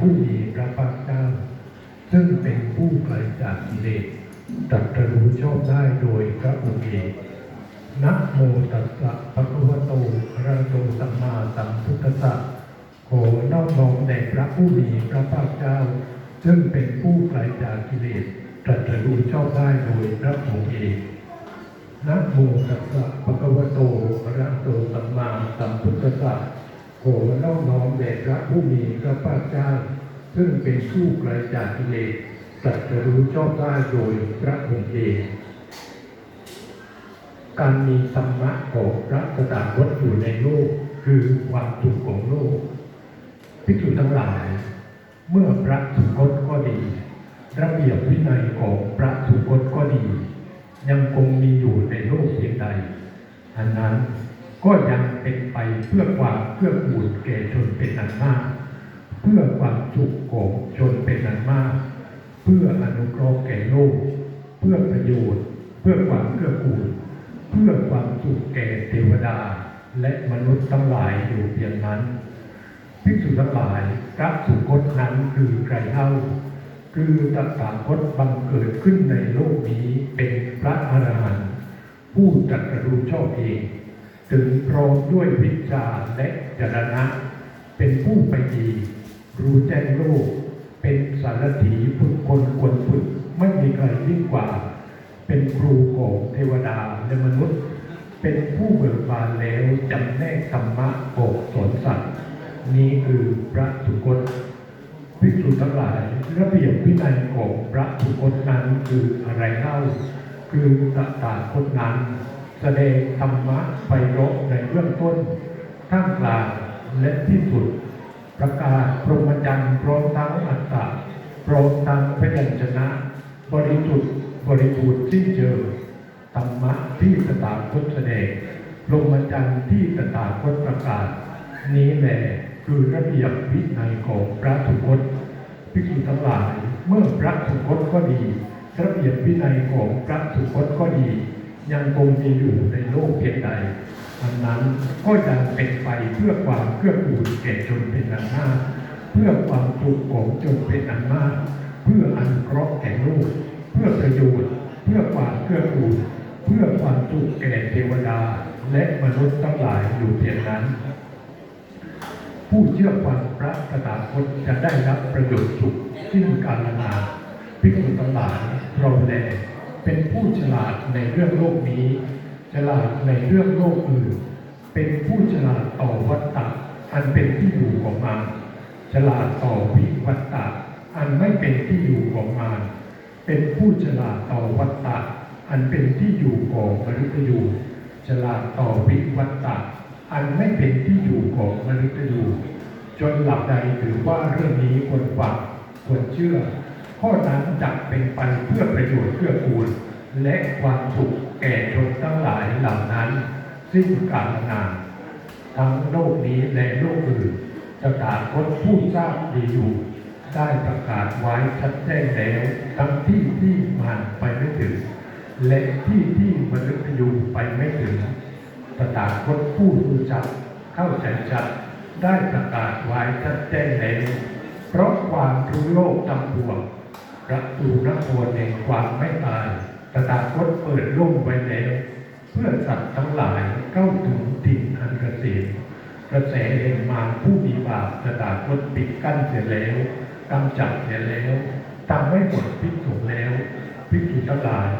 ผู้มีพระภาคเจ้า ซึ่งเป็นผู้ไกลจากกิเลสตรัสรู้ชอบได้โดยพระองค์เองนะโมตัสสะภะคะวะโตอะระโตสัมมาสัมพุทธัสสะขอนอบน้อมแด่พระผู้มีพระภาคเจ้า ซึ่งเป็นผู้ไกลจากกิเลสตรัสรู้ชอบได้โดยพระองค์เองนะโมตัสสะภะคะวะโตอะระหะโตสัมมาสัมพุทธัสสะ ขอนอบน้อมแด่พระผู้มีพระภาคเจ้า ซึ่งเป็นผู้ไกลจากกิเลสตรัสรู้ชอบได้โดยพระองค์เองการมีธรรมะของพระตถาคตอยู่ในโลกคือความสุขของโลกภิกษุทั้งหลาย เมื่อพระสุคตก็ดี ระเบียบวินัยของพระสุคตก็ดี ยังคงมีอยู่ในโลกเพียงใดอันนั้นก็ยัง เป็นไปเพื่อความเพื่อกูลแก่ชนเป็นอันมาก เพื่อความสุขของชนเป็นอันมาก เพื่ออนุเคราะห์แก่โลก เพื่อประโยชน์ เพื่อความเพื่อกูล เพื่อความสุขแก่เทวดา และมนุษย์ทั้งหลายอยู่เพียงนั้นภิกษุทั้งหลายพระสุคตนั้นคือใครเล่าคือตถาคตบังเกิดขึ้นในโลกนี้เป็นพระอรหันต์ผู้ตรัสรู้ชอบเอง ถึงพร้อมด้วยวิชาและจรณะ เป็นผู้ไปดีรู้แจ้งโลก เป็นสารถีฝึกคนควรฝึกไม่มีใครยิ่งกว่า เป็นครูของเทวดาและมนุษย์ เป็นผู้เบิกบานแล้วจำแนกธรรมะบอกสอนสัตว์ นี้คือพระสุคตภิกษุทั้งหลายระเบียบวินัยของพระสุคตนั้นคืออะไรเล่า คือตถาคตนั้น แสดงธรรมะไปรบในเบื้องต้น ท่ามกลางและที่สุด ประกาศพรหมจรรย์พร้อมทั้งอัตตะพร้อมทั้งพยัญชนะ บริสุทธิ์บริบูรณ์สิ้นเชิงธรรมะที่ตถาคตแสดงพรหมจรรย์ที่ตถาคตประกาศ นี้แหละคือระเบียบวินัยของพระสุคตภิกษุทั้งหลายเมื่อพระสุคตก็ดี ระเบียบวินัยของพระสุคตก็ดี ยังคงมีอยู่ในโลกเพียงใดอันนั้นก็ยังเป็นไปเพื่อความเพื่อกูลแก่ชนเป็นอันมากเพื่อความสุขของชนเป็นอันมาก เพื่ออันเคราะห์แก่โลก เพื่อประโยชน์ เพื่อความเพื่อกูลเพื่อความสุขแก่เทวดาและมนุษย์ทั้งหลายอยู่เพียงนั้น ผู้เชื่อฟังพระตถาคตจะได้รับประโยชน์สุขสิ้นกาลนานภิกษุทั้งหลายเราแล เป็นผู้ฉลาดในเรื่องโลกนี้ ฉลาดในเรื่องโลกอื่น เป็นผู้ฉลาดต่อวัฏฏะอันเป็นที่อยู่ของมันฉลาดต่อวิวัฏฏะอันไม่เป็นที่อยู่ของมารเป็นผู้ฉลาดต่อวัฏฏะอันเป็นที่อยู่ของมนุษย์อยู่ฉลาดต่อวิวัฏฏะอันไม่เป็นที่อยู่ของมนุษย์อยู่จนหลับใดถือว่าเรื่องนี้ควรฟังควรเชื่อ ข้อนั้นจะเป็นไปเพื่อประโยชน์เพื่อกูล และความสุขแก่ชนทั้งหลายเหล่านั้น สิ้นกาลนานทั้งโลกนี้และโลกอื่นสถาคตผู้ทราบดีอยู่ได้ประกาศไว้ชัดแจ้งแล้วทั้งที่ที่มันไปไม่ถึง และที่ที่มนุษย์อยู่ไปไม่ถึงสถาคตผู้รู้จักเข้าใจชัดได้ประกาศไว้ชัดแจ้งแล้วเพราะความรู้โลกทั้งปวง ประตูนครแห่งความไม่ตายตถาคตเปิดโล่มไว้แล้วเพื่อสัตว์ทั้งหลายเข้าถึงถิ่นอันเกษมกระแสแห่งมารผู้มีบาปตถาคตปิดกั้นเสียแล้วกำจัดเสียแล้วทำให้หมดพิษสงแล้วพิษทั้งหลาย